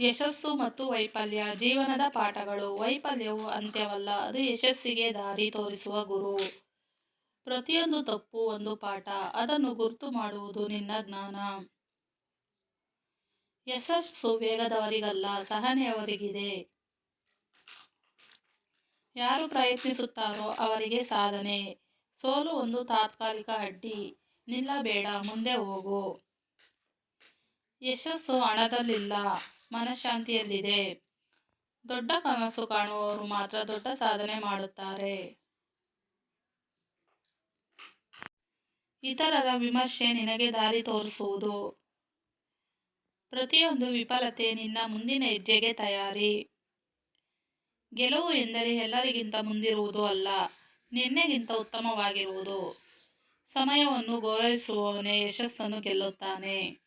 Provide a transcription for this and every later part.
ಯಶಸ್ಸು ಮತ್ತು ವೈಫಲ್ಯ. ಜೀವನದ ಪಾಠಗಳು ವೈಫಲ್ಯವು ಅಂತ್ಯವಲ್ಲ, ಅದು ಯಶಸ್ಸಿಗೆ ದಾರಿ ತೋರಿಸುವ ಗುರು. ಪ್ರತಿಯೊಂದು ತಪ್ಪು ಒಂದು ಪಾಠ. ಅದನ್ನು ಗುರುತು ಮಾಡುವುದು ನಿನ್ನ ಜ್ಞಾನ. ಯಶಸ್ಸು ವೇಗದವರಿಗಲ್ಲ, ಸಹನೆಯವರಿಗಿದೆ. ಯಾರು ಪ್ರಯತ್ನಿಸುತ್ತಾರೋ ಅವರಿಗೆ ಸಾಧನೆ. ಸೋಲು ಒಂದು ತಾತ್ಕಾಲಿಕ ಅಡ್ಡಿ. ನಿಲ್ಲಬೇಡ, ಮುಂದೆ ಹೋಗು. ಯಶಸ್ಸು ಹಣದಲ್ಲಿಲ್ಲ. ಮನಃಶಾಂತಿಯಲ್ಲಿದೆ. ದೊಡ್ಡ ಕನಸು ಕಾಣುವವರು ಮಾತ್ರ ದೊಡ್ಡ ಸಾಧನೆ ಮಾಡುತ್ತಾರೆ. ಇತರರ ವಿಮರ್ಶೆ ನಿನಗೆ ದಾರಿ ತೋರಿಸುವುದು. ಪ್ರತಿಯೊಂದು ವಿಫಲತೆ ನಿನ್ನ ಮುಂದಿನ ಹೆಜ್ಜೆಗೆ ತಯಾರಿ. ಗೆಲುವು ಎಂದರೆ ಎಲ್ಲರಿಗಿಂತ ಮುಂದಿರುವುದು ಅಲ್ಲ, ನಿನ್ನೆಗಿಂತ ಉತ್ತಮವಾಗಿರುವುದು. ಸಮಯವನ್ನು ಗೌರವಿಸುವವನೇ ಯಶಸ್ಸನ್ನು ಗೆಲ್ಲುತ್ತಾನೆ.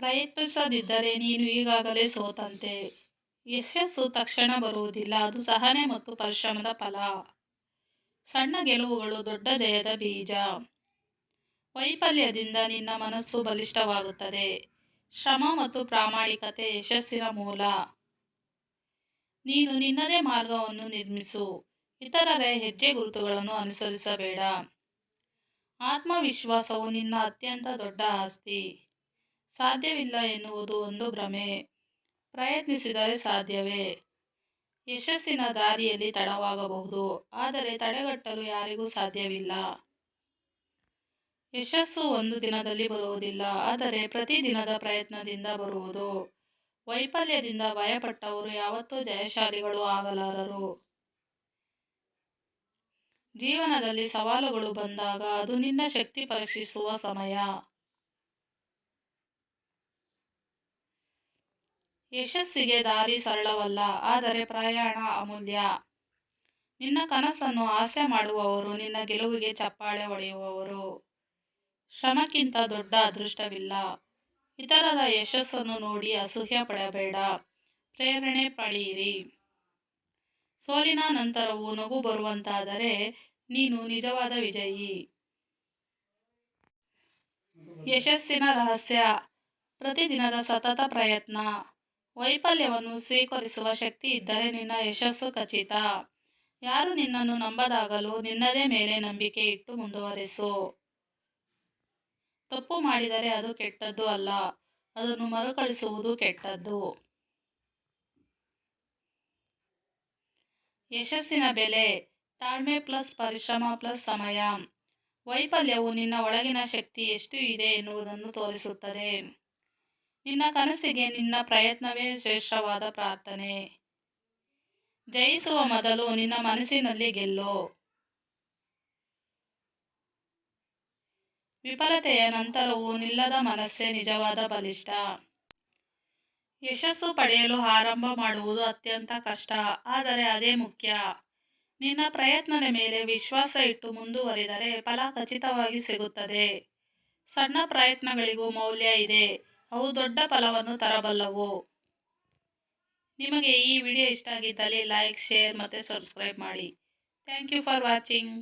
ಪ್ರಯತ್ನಿಸದಿದ್ದರೆ ನೀನು ಈಗಾಗಲೇ ಸೋತಂತೆ. ಯಶಸ್ಸು ತಕ್ಷಣ ಬರುವುದಿಲ್ಲ, ಅದು ಸಹನೆ ಮತ್ತು ಪರಿಶ್ರಮದ ಫಲ. ಸಣ್ಣ ಗೆಲುವುಗಳು ದೊಡ್ಡ ಜಯದ ಬೀಜ. ವೈಫಲ್ಯದಿಂದ ನಿನ್ನ ಮನಸ್ಸು ಬಲಿಷ್ಠವಾಗುತ್ತದೆ. ಶ್ರಮ ಮತ್ತು ಪ್ರಾಮಾಣಿಕತೆ ಯಶಸ್ಸಿನ ಮೂಲ. ನೀನು ನಿನ್ನದೇ ಮಾರ್ಗವನ್ನು ನಿರ್ಮಿಸು, ಇತರರ ಹೆಜ್ಜೆ ಗುರುತುಗಳನ್ನು ಅನುಸರಿಸಬೇಡ. ಆತ್ಮವಿಶ್ವಾಸವು ನಿನ್ನ ಅತ್ಯಂತ ದೊಡ್ಡ ಆಸ್ತಿ. ಸಾಧ್ಯವಿಲ್ಲ ಎನ್ನುವುದು ಒಂದು ಭ್ರಮೆ. ಪ್ರಯತ್ನಿಸಿದರೆ ಸಾಧ್ಯವೇ? ಯಶಸ್ಸಿನ ದಾರಿಯಲ್ಲಿ ತಡವಾಗಬಹುದು, ಆದರೆ ತಡೆಗಟ್ಟಲು ಯಾರಿಗೂ ಸಾಧ್ಯವಿಲ್ಲ. ಯಶಸ್ಸು ಒಂದು ದಿನದಲ್ಲಿ ಬರುವುದಿಲ್ಲ, ಆದರೆ ಪ್ರತಿದಿನದ ಪ್ರಯತ್ನದಿಂದ ಬರುವುದು. ವೈಫಲ್ಯದಿಂದ ಭಯಪಟ್ಟವರು ಯಾವತ್ತೂ ಜಯಶಾಲಿಗಳು ಆಗಲಾರರು. ಜೀವನದಲ್ಲಿ ಸವಾಲುಗಳು ಬಂದಾಗ ಅದು ನಿನ್ನ ಶಕ್ತಿ ಪರೀಕ್ಷಿಸುವ ಸಮಯ. ಯಶಸ್ಸಿಗೆ ದಾರಿ ಸರಳವಲ್ಲ, ಆದರೆ ಪ್ರಯಾಣ ಅಮೂಲ್ಯ. ನಿನ್ನ ಕನಸನ್ನು ಆಸೆ ಮಾಡುವವರು, ನಿನ್ನ ಗೆಲುವಿಗೆ ಚಪ್ಪಾಳೆ ಹೊಡೆಯುವವರು. ಶ್ರಮಕ್ಕಿಂತ ದೊಡ್ಡ ಅದೃಷ್ಟವಿಲ್ಲ. ಇತರರ ಯಶಸ್ಸನ್ನು ನೋಡಿ ಅಸೂಹ್ಯ ಪಡಬೇಡ. ಪ್ರೇರಣೆ ಪಡೆಯಿರಿ. ಸೋಲಿನ ನಂತರವೂ ನಗು ಬರುವಂತಾದರೆ ನೀನು ನಿಜವಾದ ವಿಜಯಿ. ಯಶಸ್ಸಿನ ರಹಸ್ಯ. ಪ್ರತಿದಿನದ ಸತತ ಪ್ರಯತ್ನ. ವೈಫಲ್ಯವನ್ನು ಸ್ವೀಕರಿಸುವ ಶಕ್ತಿ ಇದ್ದರೆ ನಿನ್ನ ಯಶಸ್ಸು ಖಚಿತ. ಯಾರು ನಿನ್ನನ್ನು ನಂಬದಾಗಲು ನಿನ್ನದೇ ಮೇಲೆ ನಂಬಿಕೆ ಇಟ್ಟು ಮುಂದುವರೆಸು. ತಪ್ಪು ಮಾಡಿದರೆ ಅದು ಕೆಟ್ಟದ್ದು ಅಲ್ಲ, ಅದನ್ನು ಮರುಕಳಿಸುವುದು ಕೆಟ್ಟದ್ದು. ಯಶಸ್ಸಿನ ಬೆಲೆ, ತಾಳ್ಮೆ ಪ್ಲಸ್ ಪರಿಶ್ರಮ ಪ್ಲಸ್ ಸಮಯ. ವೈಫಲ್ಯವು ನಿನ್ನ ಒಳಗಿನ ಶಕ್ತಿ ಎಷ್ಟು ಇದೆ ಎನ್ನುವುದನ್ನು ತೋರಿಸುತ್ತದೆ. ನಿನ್ನ ಕನಸಿಗೆ ನಿನ್ನ ಪ್ರಯತ್ನವೇ ಶ್ರೇಷ್ಠವಾದ ಪ್ರಾರ್ಥನೆ. ಜಯಿಸುವ ಮೊದಲು ನಿನ್ನ ಮನಸ್ಸಿನಲ್ಲಿ ಗೆಲ್ಲು. ವಿಫಲತೆಯ ನಂತರವೂ ನಿಲ್ಲದ ಮನಸ್ಸೇ ನಿಜವಾದ ಬಲಿಷ್ಠ. ಯಶಸ್ಸು ಪಡೆಯಲು ಆರಂಭ ಮಾಡುವುದು ಅತ್ಯಂತ ಕಷ್ಟ, ಆದರೆ ಅದೇ ಮುಖ್ಯ. ನಿನ್ನ ಪ್ರಯತ್ನದ ಮೇಲೆ ವಿಶ್ವಾಸ ಇಟ್ಟು ಮುಂದುವರಿದರೆ ಫಲ ಖಚಿತವಾಗಿ ಸಿಗುತ್ತದೆ. ಸಣ್ಣ ಪ್ರಯತ್ನಗಳಿಗೂ ಮೌಲ್ಯ ಇದೆ. ಅವು ದೊಡ್ಡ ಫಲವನ್ನು ತರಬಲ್ಲವು. ನಿಮಗೆ ಈ ವಿಡಿಯೋ ಇಷ್ಟ ಆಗಿದ್ದಲ್ಲಿ ಲೈಕ್, ಶೇರ್ ಮತ್ತು ಸಬ್ಸ್ಕ್ರೈಬ್ ಮಾಡಿ. Thank you for watching.